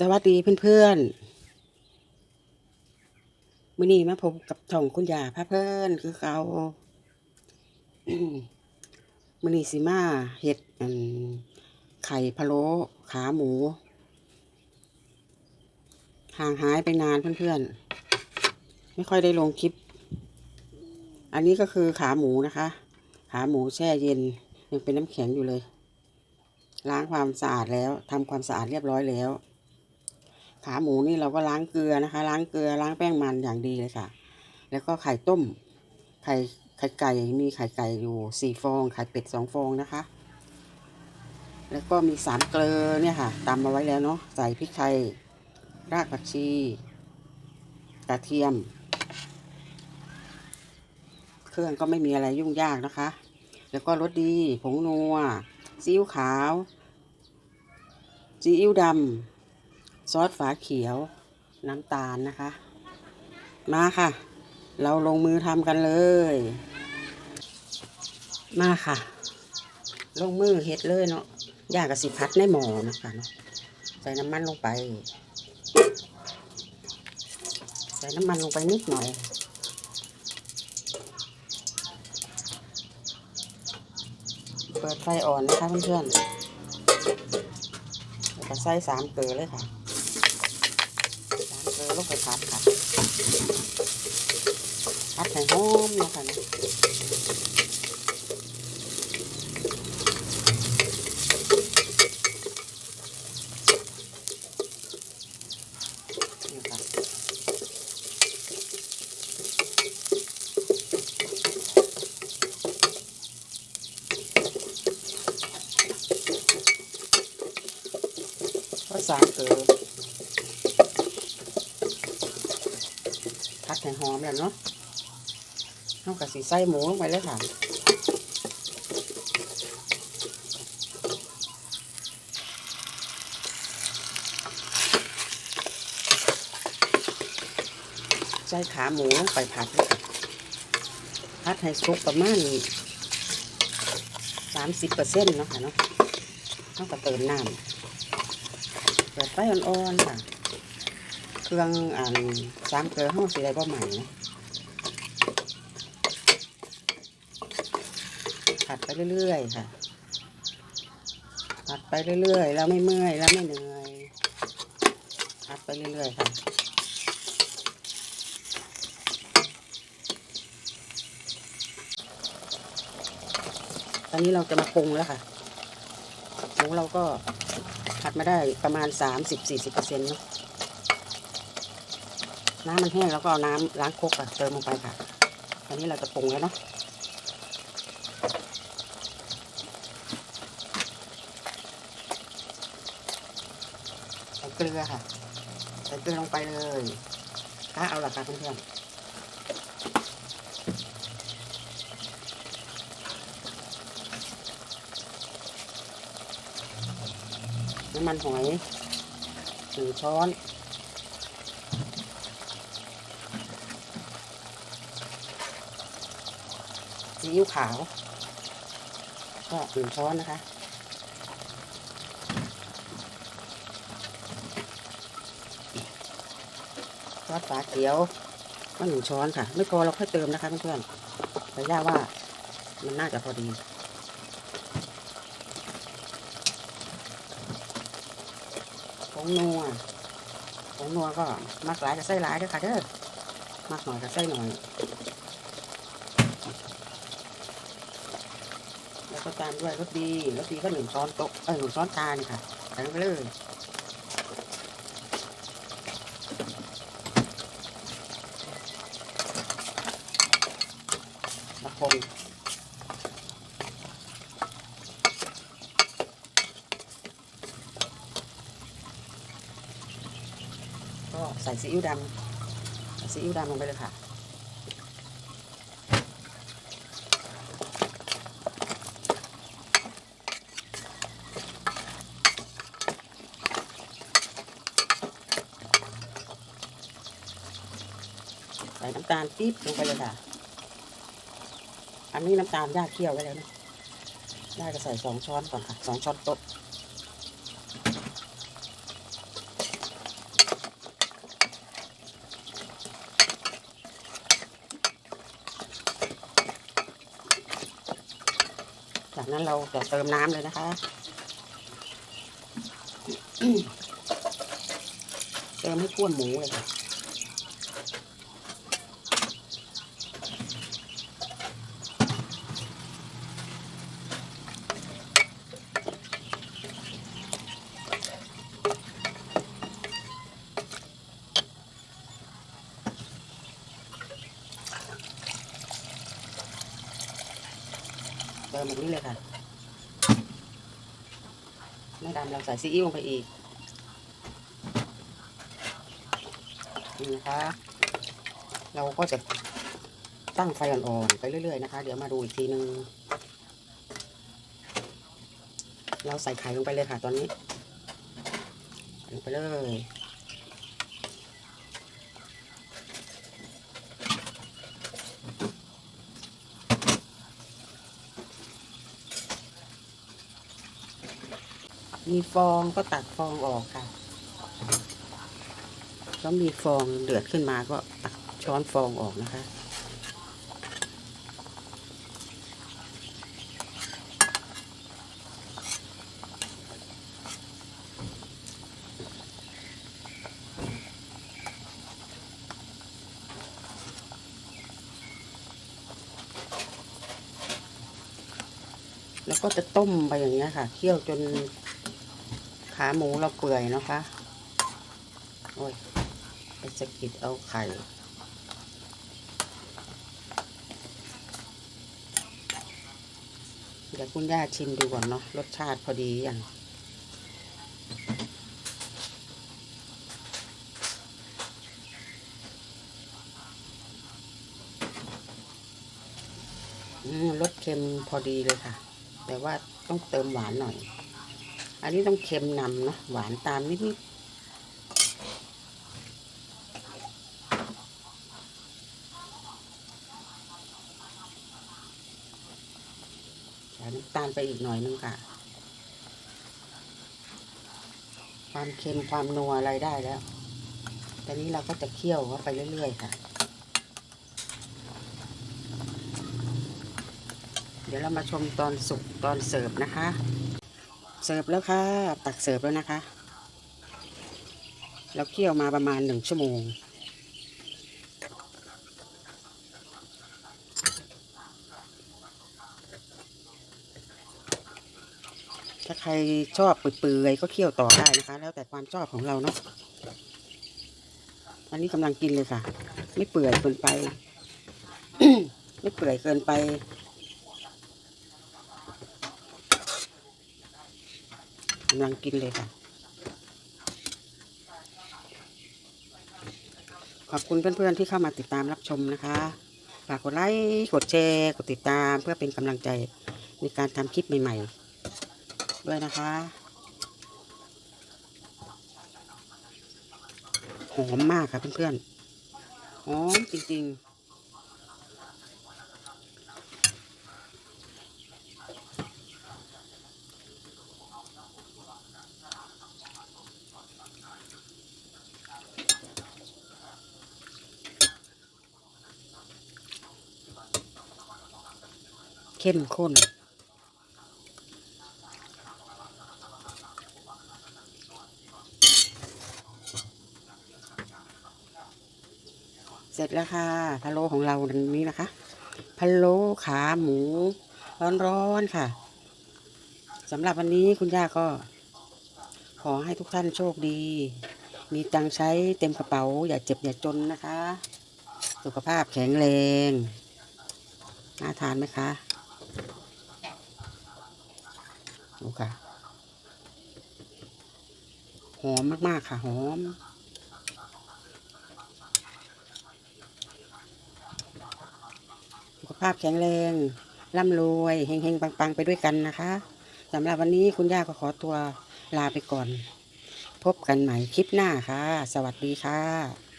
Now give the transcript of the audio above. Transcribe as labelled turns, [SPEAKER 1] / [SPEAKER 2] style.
[SPEAKER 1] สวัสดีเพื่อนๆมื้อนี้มาพบกับช่องคุณยาพาเพื่อนคือเขามื้อนี้สิมาเฮ็ดไข่พะโล้ขาหมู ห่างหายไปนานเพื่อนๆ ไม่ค่อยได้ลงคลิป อันนี้ก็คือขาหมูนะคะ ขาหมูแช่เย็นยังเป็นน้ำแข็งอยู่เลย ล้างความสะอาดแล้วทำความสะอาดเรียบร้อยแล้ว ขาหมูนี่เราก็ล้างเกลือนะคะ ล้างเกลือล้างแป้งมันอย่างดีเลยค่ะ แล้วก็ไข่ต้ม ไข่ไข่ไก่มีไข่ไก่อยู่สี่ฟอง ไข่เป็ดสองฟองนะคะ แล้วก็มีสามเกลือเนี่ยค่ะตำมาไว้แล้วเนาะใส่พริกไทยรากผักชีกระเทียม เครื่องก็ไม่มีอะไรยุ่งยากนะคะ แล้วก็รสดีผงนัวซีอิ๊วขาวซีอิ๊วดำ ซอสฝาเขียว น้ำตาลนะคะ มาค่ะ เราลงมือทำกันเลย มาค่ะ ลงมือเฮ็ดเลยเนาะย่างกับสิพัดในหม้อนะคะเนาะใส่น้ำมันลงไป ใส่น้ำมันลงไปนิดหน่อยเปิดไฟอ่อนนะคะเพื่อนๆแล้วก็ใส่สามเกลือเลยค่ะ ลือลงไปผัดค่ะผัดให้หอมเนาะค่ะเนาะสามเกลือผัด ให้หอมแล้วเนาะเอากระสีใส่หมูลงไปเลยค่ะใส่ขาหมูลงไปผัดผัดให้สุกประมาณสามสิบเปอร์เซ็นต์เนาะค่ะเนาะต้องก็เติมน้ำเปิดไฟอ่อนๆค่ะ เครื่องอ่านสามเกลือห้องสีได้บ่ใหม่นะผัดไปเรื่อยๆค่ะผัดไปเรื่อยๆ แล้วไม่เมื่อยแล้วไม่เหนื่อยผัดไปเรื่อยๆค่ะตอนนี้เราจะมาปรุงแล้วค่ะหมูเราก็ผัดมาได้ประมาณสามสิบสี่สิบเปอร์เซ็นต์เนาะ น้ำมันแห้งแล้วก็เอาน้ำล้างครกอะเติมลงไปค่ะตอนนี้เราจะปรุงแล้วเนาะใส่เกลือค่ะ ใส่เกลือลงไปเลยถ้าเอาหละค่ะเพื่อนน้ำมันหอยหนึ่งช้อน ซีอิ๊วขาว ก็หนึ่งช้อนนะคะ ซอสฝาเขียวก็หนึ่งช้อนค่ะ ไม่พอเราค่อยเติมนะคะเพื่อนๆแต่ย่าว่ามันน่าจะพอดีผงนัวผงนัวก็มักหลายกับไส้หลายด้วยค่ะเด้อมักหน่อยกับไส้หน่อย แล้วก็ตามด้วยรสดีรสดีก็หนึ่งช้อนโต๊ะเออหนึ่งช้อนชานี่ค่ะใส่ลงไปเลยมาคนก็ใส่ซีอิ๊วดำใส่ซีอิ๊วดำลงไปเลยค่ะำตาลปี๊บลงไปเลยค่ะ อันนี้น้ำตาลยากเคี่ยวไว้แล้วนะย่าจะใส่สองช้อนก่อนค่ะสองช้อนโต๊ะจากนั้นเราจะเติมน้ำเลยนะคะ เติมให้ท่วมหมูเลยค่ะ มแบบนี้เลยค่ะแม่ดำเราใส่ซีอิ๊วลงไปอีกนี่นะคะ เราก็จะตั้งไฟอ่อนๆไปเรื่อยๆนะคะ เดี๋ยวมาดูอีกทีนึง เราใส่ไข่ลงไปเลยค่ะตอนนี้ลงไปเลย มีฟองก็ตักฟองออกค่ะแล้วมีฟองเดือดขึ้นมาก็ตักช้อนฟองออกนะคะ แล้วก็จะต้มไปอย่างเงี้ยค่ะ เคี่ยวจน ขาหมูเราเปื่อยนะคะ โอ้ยไปสะกิดเอาไข่เดี๋ยวคุณย่าชิมดูก่อนเนาะรสชาติพอดีอย่างรสเค็มพอดีเลยค่ะ แต่ว่าต้องเติมหวานหน่อย อันนี้ต้องเค็มนำนะหวานตามนิดๆใส่น้ำตาลไปอีกหน่อยนึงค่ะ ความเค็มความนัวอะไรได้แล้ว ตอนนี้เราก็จะเคี่ยวเข้าไปเรื่อย ๆ ค่ะ เดี๋ยวเรามาชมตอนสุกตอนเสิร์ฟนะคะ เสิร์ฟแล้วค่ะ ตักเสิร์ฟแล้วนะคะเราเคี่ยวมาประมาณหนึ่งชั่วโมง ถ้าใครชอบเปื่อยๆก็เคี่ยวต่อได้นะคะ แล้วแต่ความชอบของเราเนาะอันนี้กำลังกินเลยค่ะ ไม่เปื่อยเกินไป ไม่เปื่อยเกินไปำลังกินเลยค่ะ ขอบคุณเพื่อนๆที่เข้ามาติดตามรับชมนะคะ ฝากกดไลค์ กดแชร์ กดติดตามเพื่อเป็นกำลังใจในการทำคลิปใหม่ๆ ด้วยนะคะ หอมมากค่ะเพื่อนๆ หอมจริงๆ เข้มข้น เสร็จแล้วค่ะพะโล้ของเราดังนี้นะคะพะโล้ขาหมู ร้อนๆค่ะสำหรับวันนี้คุณย่าก็ ขอให้ทุกท่านโชคดี มีตังใช้เต็มกระเป๋า อย่าเจ็บอย่าจนนะคะ สุขภาพแข็งแรงน่าทานไหมคะ ดูค่ะ หอมมาก ๆ ค่ะ หอม สุขภาพแข็งแรง ร่ำรวยเฮงๆ ปัง ๆ ไปด้วยกันนะคะสำหรับวันนี้คุณย่าก็ขอตัวลาไปก่อน พบกันใหม่คลิปหน้าค่ะ สวัสดีค่ะ